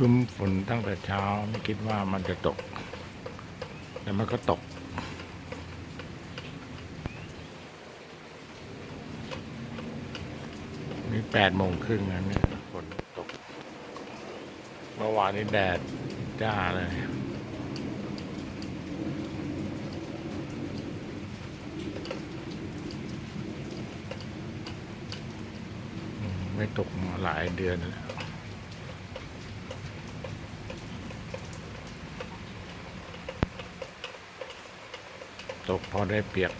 ครึ้มฝนตั้งแต่เช้าไม่คิดว่ามันจะตก แต่มันก็ตก นี่แปดโมงครึ่งแล้วเนี่ยฝนตก เมื่อวานนี้แดดจ้าเลยไม่ตกมาหลายเดือนแล้ว ตกพอได้เปียก